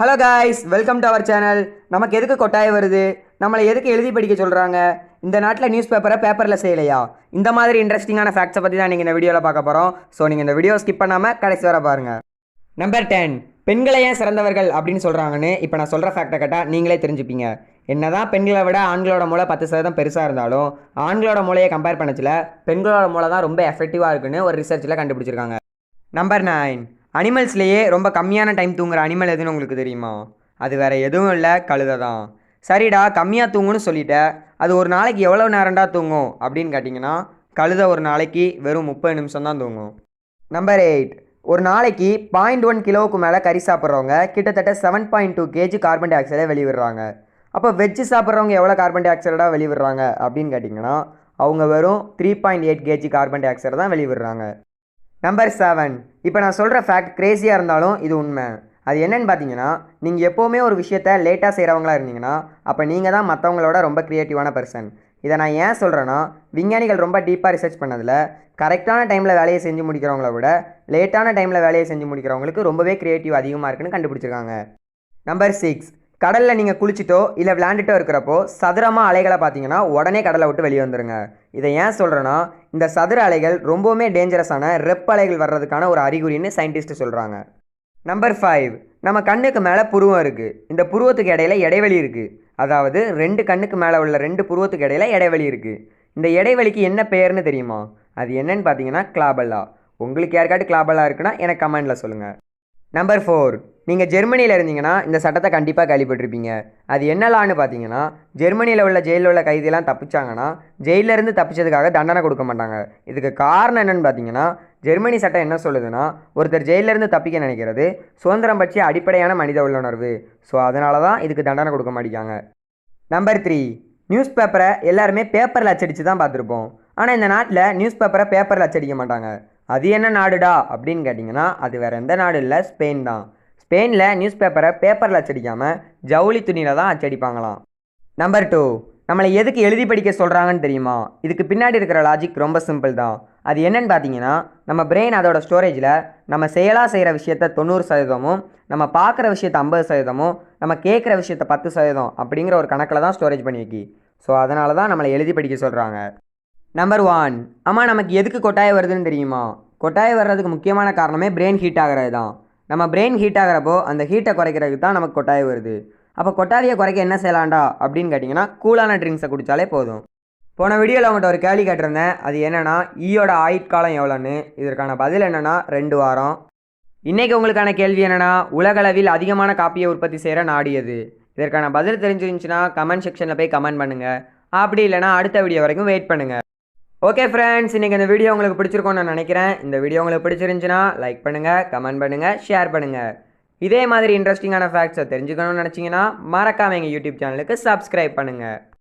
Hello guys welcome to our channel நமக்கு எதுக்கு கொட்டாய் வருது? நம்மளை எதுக்கு எழுதி படிக்க சொல்கிறாங்க இந்த நாட்டில் நியூஸ் பேப்பரை பேப்பரில் செய்யலையா? இந்த மாதிரி இன்ட்ரெஸ்டிங்கான ஃபேக்ட்ஸை பற்றி தான் நீங்கள் இந்த வீடியோவில் பார்க்க போகிறோம் ஸோ நீங்கள் இந்த வீடியோ ஸ்கிப் பண்ணாமல் கடைசி வர பாருங்கள் நம்பர் டென் பெண்களை ஏன் சிறந்தவர்கள் அப்படின்னு சொல்கிறாங்கன்னு இப்போ நான் சொல்கிற ஃபேக்டை கேட்டால் நீங்களே தெரிஞ்சுப்பீங்க. என்னதான் பெண்களை விட ஆண்களோட மூளை பத்து சதவீதம் பெருசாக இருந்தாலும் ஆண்களோட மூளையை கம்பேர் பண்ணச்சில் பெண்களோட மூளை தான் ரொம்ப எஃபெக்டிவாக இருக்குன்னு ஒரு ரிசர்ச்சில் கண்டுபிடிச்சிருக்காங்க. நம்பர் நைன் அனிமல்ஸ்லேயே ரொம்ப கம்மியான டைம் தூங்குற அனிமல் எதுன்னு உங்களுக்கு தெரியுமா? அது வேற எதுவும் இல்லை கழுதை தான் சரிடா கம்மியாக தூங்குன்னு சொல்லிட்டேன் அது ஒரு நாளைக்கு எவ்வளோ நேரம்டா தூங்கும்? அப்படின்னு கேட்டிங்கன்னா கழுதை ஒரு நாளைக்கு வெறும் முப்பது நிமிஷம் தான் தூங்கும். நம்பர் எயிட் ஒரு நாளைக்கு பாயிண்ட் ஒன் கிலோவுக்கு மேலே கறி சாப்பிட்றவங்க கிட்டத்தட்ட seven point two KG carbon tie ஆக்சைடை வெளிவிடுறாங்க. அப்போ வெஜ்ஜு சாப்பிட்றவங்க எவ்வளோ கார்பன் டை ஆக்சைடாக வெளிவிடுறாங்க? அப்படின்னு கேட்டிங்கன்னா அவங்க வெறும் three point eight KG carbon tie ஆக்சைடை தான் வெளிவிடுறாங்க. நம்பர் செவன் இப்போ நான் சொல்கிற ஃபேக்ட் க்ரேஸியாக இருந்தாலும் இது உண்மை. அது என்னன்னு பார்த்தீங்கன்னா நீங்கள் எப்போவுமே ஒரு விஷயத்த லேட்டாக செய்கிறவங்களா இருந்தீங்கன்னா அப்போ நீங்கள் தான் மற்றவங்களோட ரொம்ப க்ரியேட்டிவான பர்சன் இதை நான் ஏன் சொல்கிறேன்னா விஞ்ஞானிகள் ரொம்ப டீப்பாக ரிசர்ச் பண்ணதில் கரெக்டான டைமில் வேலையை செஞ்சு முடிக்கிறவங்கள விட லேட்டான டைமில் வேலையை செஞ்சு முடிக்கிறவங்களுக்கு ரொம்பவே க்ரியேட்டிவ் அதிகமாக இருக்குன்னு கண்டுபிடிச்சிருக்காங்க. நம்பர் சிக்ஸ் கடலில் நீங்கள் குளிச்சிட்டோ இல்லை விளையாண்டுட்டோ இருக்கிறப்போ சதுரமாக அலைகளை பார்த்தீங்கன்னா உடனே கடலை விட்டு வெளியே வந்துடுங்க இதை ஏன் சொல்கிறேன்னா இந்த சதுர அலைகள் ரொம்பவுமே டேஞ்சரஸான ரெப் அலைகள் வர்றதுக்கான ஒரு அறிகுறின்னு சயின்டிஸ்ட் சொல்கிறாங்க நம்பர் ஃபைவ் நம்ம கண்ணுக்கு மேலே புருவம் இருக்குது இந்த புருவத்துக்கு இடையில இடைவெளி இருக்குது அதாவது ரெண்டு கண்ணுக்கு மேலே உள்ள ரெண்டு புருவத்துக்கு இடையில இடைவெளி இருக்குது இந்த இடைவெளிக்கு என்ன பெயர்னு தெரியுமா? அது என்னன்னு பார்த்தீங்கன்னா கிளாபல்லா உங்களுக்கு யாருக்காட்டு கிளாபல்லா இருக்குன்னா எனக்கு கமெண்டில் சொல்லுங்கள் நம்பர் ஃபோர் நீங்கள் ஜெர்மனியில் இருந்தீங்கன்னா இந்த சட்டத்தை கண்டிப்பாக கேள்விப்பட்டிருப்பீங்க. அது என்னலான்னு பார்த்தீங்கன்னா ஜெர்மனியில் உள்ள ஜெயிலில் உள்ள கைதியெல்லாம் தப்பிச்சாங்கன்னா ஜெயிலிருந்து இருந்து தப்பிச்சதுக்காக தண்டனை கொடுக்க மாட்டாங்க. இதுக்கு காரணம் என்னன்னு பார்த்தீங்கன்னா ஜெர்மனி சட்டம் என்ன சொல்லுதுன்னா ஒருத்தர் ஜெயிலிருந்து இருந்து தப்பிக்க நினைக்கிறது சுதந்திரம் பற்றிய அடிப்படையான மனித உள்ளுணர்வு. ஸோ அதனால தான் இதுக்கு தண்டனை கொடுக்க மாட்டேங்காங்க நம்பர் த்ரீ நியூஸ் பேப்பரை எல்லாருமே பேப்பரில் அச்சடித்து தான் பார்த்துருப்போம் ஆனால் இந்த நாட்டில் நியூஸ் பேப்பரை பேப்பரில் அச்சடிக்க மாட்டாங்க. அது என்ன நாடுடா? அப்படின்னு கேட்டிங்கன்னா அது வேறு எந்த நாடு இல்லை ஸ்பெயின் தான். ஸ்பெயினில் நியூஸ் பேப்பரை பேப்பரில் அச்சடிக்காமல் ஜவுளி துணியில் தான் அச்சடிப்பாங்களாம். நம்பர் டூ நம்மளை எதுக்கு எழுதி படிக்க சொல்கிறாங்கன்னு தெரியுமா? இதுக்கு பின்னாடி இருக்கிற லாஜிக் ரொம்ப சிம்பிள் தான். அது என்னன்னு பார்த்தீங்கன்னா நம்ம பிரெயின் அதோட ஸ்டோரேஜில் நம்ம செயலாக செய்கிற விஷயத்த தொண்ணூறு சதவீதமும் நம்ம பார்க்குற விஷயத்த ஐம்பது சதவீதமும் நம்ம கேட்குற விஷயத்த பத்து சதவீதம் அப்படிங்கிற ஒரு கணக்கில் தான் ஸ்டோரேஜ் பண்ணி வைக்கி. ஸோ அதனால தான் நம்மளை எழுதி படிக்க சொல்கிறாங்க நம்பர் ஒன் ஆமாம் நமக்கு எதுக்கு கொட்டாய் வருதுன்னு தெரியுமா? கொட்டாய் வர்றதுக்கு முக்கியமான காரணமே பிரெயின் ஹீட் ஆகிறது தான் நம்ம பிரெயின் ஹீட் ஆகிறப்போ அந்த ஹீட்டை குறைக்கிறதுக்கு தான் நமக்கு கொட்டாய் வருது. அப்போ கொட்டாரியை குறைக்க என்ன செய்யலாம்டா? அப்படின்னு கேட்டிங்கன்னா கூலான ட்ரிங்க்ஸை குடித்தாலே போதும். போன வீடியோவில் அவங்கள்ட்ட ஒரு கேள்வி கேட்டிருந்தேன். அது என்னென்னா ஈயோட e ஆயுட்காலம் எவ்வளோன்னு? இதற்கான பதில் என்னென்னா ரெண்டு வாரம். இன்றைக்கி உங்களுக்கான கேள்வி என்னென்னா உலகளவில் அதிகமான காப்பியை உற்பத்தி செய்கிற நாடு எது? இதற்கான பதில் தெரிஞ்சிருந்துச்சுன்னா கமெண்ட் செக்ஷனில் போய் கமெண்ட் பண்ணுங்கள் அப்படி இல்லைனா அடுத்த வீடியோ வரைக்கும் வெயிட் பண்ணுங்கள் ஓகே ஃப்ரெண்ட்ஸ் இன்றைக்கி இந்த வீடியோ உங்களுக்கு பிடிச்சிருக்கோன்னு நான் நினைக்கிறேன். இந்த வீடியோ உங்களுக்கு பிடிச்சிருந்துச்சுன்னா லைக் பண்ணுங்கள் கமெண்ட் பண்ணுங்கள் ஷேர் பண்ணுங்கள் இதே மாதிரி இன்ட்ரெஸ்டிங்கான ஃபேக்ட்ஸை தெரிஞ்சுக்கணும்னு நினச்சிங்கன்னா மறக்காம எங்கள் யூடியூப் சேனலுக்கு சப்ஸ்கிரைப் பண்ணுங்கள்